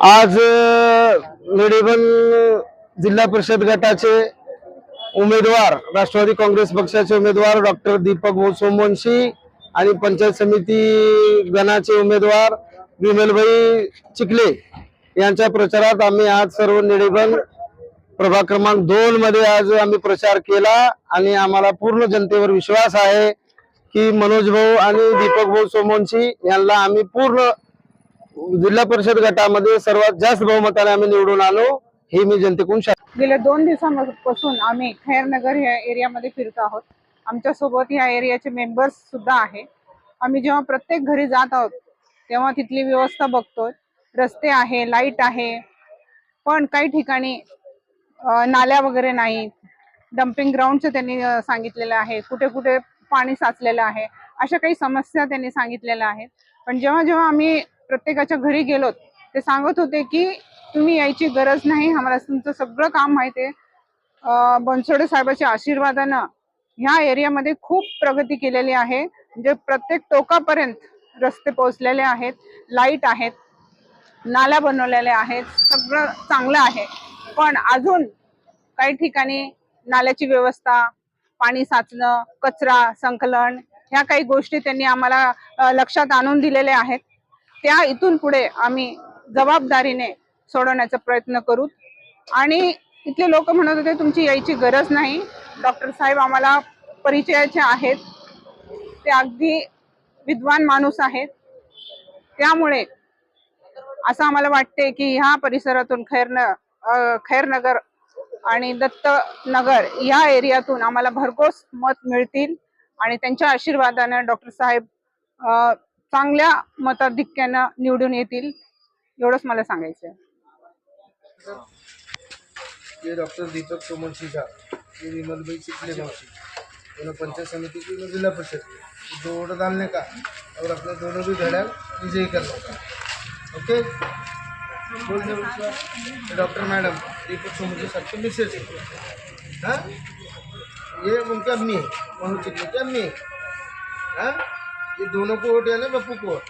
आज निडेबन जिल्हा परिषद गटाचे उमेदवार राष्ट्रवादी काँग्रेस पक्षाचे उमेदवार डॉक्टर दीपक भाऊ सोमवंशी आणि पंचायत समिती गणाचे उमेदवार विमलभाई चिखले यांच्या प्रचारात आम्ही आज सर्व निडेबन प्रभाग क्रमांक दोन मध्ये आज आम्ही प्रचार केला आणि आम्हाला पूर्ण जनतेवर विश्वास आहे की मनोज भाऊ आणि दीपक भाऊ सोमवंशी यांना आम्ही पूर्ण जिल्हा परिषद गटामध्ये सर्वात जास्त बहुमताने आम्ही निवडून आलो हे मी जनतेकडून गेल्या दोन दिवसांपासून आम्ही खैरनगर या एरियामध्ये फिरतो आहोत. आमच्यासोबत या एरियाचे मेंबर्स सुद्धा आहे. आम्ही जेव्हा प्रत्येक घरी जात आहोत तेव्हा तिथली व्यवस्था बघतोय. रस्ते आहे लाइट आहे. पण काही ठिकाणी नाल्या वगैरे नाहीत. डम्पिंग ग्राउंडचं त्यांनी सांगितलेलं आहे. कुठे कुठे पाणी साचलेलं आहे. अशा काही समस्या त्यांनी सांगितलेल्या आहेत. पण जेव्हा जेव्हा आम्ही प्रत्येकाच्या घरी गेलोत ते सांगत होते की तुम्ही यायची गरज नाही आम्हाला तुमचं सगळं काम माहिती आहे. बनसोडे साहेबाच्या आशीर्वादानं ह्या एरियामध्ये खूप प्रगती केलेली आहे. म्हणजे प्रत्येक टोकापर्यंत रस्ते पोहोचलेले आहेत लाइट आहेत नाल्या बनवलेल्या आहेत सगळं चांगलं आहे. पण अजून काही ठिकाणी नाल्याची व्यवस्था पाणी साचणं कचरा संकलन ह्या काही गोष्टी त्यांनी आम्हाला लक्षात आणून दिलेल्या आहेत. त्या इथून पुढे आम्ही जबाबदारीने सोडवण्याचा प्रयत्न करू. आणि इथले लोक म्हणत होते तुमची यायची गरज नाही. डॉक्टर साहेब आम्हाला परिचयाचे आहेत. ते अगदी विद्वान माणूस आहेत. त्यामुळे असं आम्हाला वाटते की ह्या परिसरातून खैरन खैरनगर आणि दत्त नगर या एरियातून आम्हाला भरघोस मत मिळतील आणि त्यांच्या आशीर्वादाने डॉक्टर साहेब चांगल्या मताधिक्यानं निवडून येतील एवढंच मला सांगायचं आहे डॉक्टर दीपक सोमन शिजा ये विमल चिखले मावशी दोनों पंचायत समिति की और जिला परिषद की दो वोट डालने का? और अपने दोनों भी घड़ियाल विजयी करने का okay? Doctor madam Deepak Somvanshi साहब की मिसेज हाँ? ये उनकी अम्मी है मनु चिखले. की अम्मी है हाँ? दोन पोट आहे ना बप्पू पोट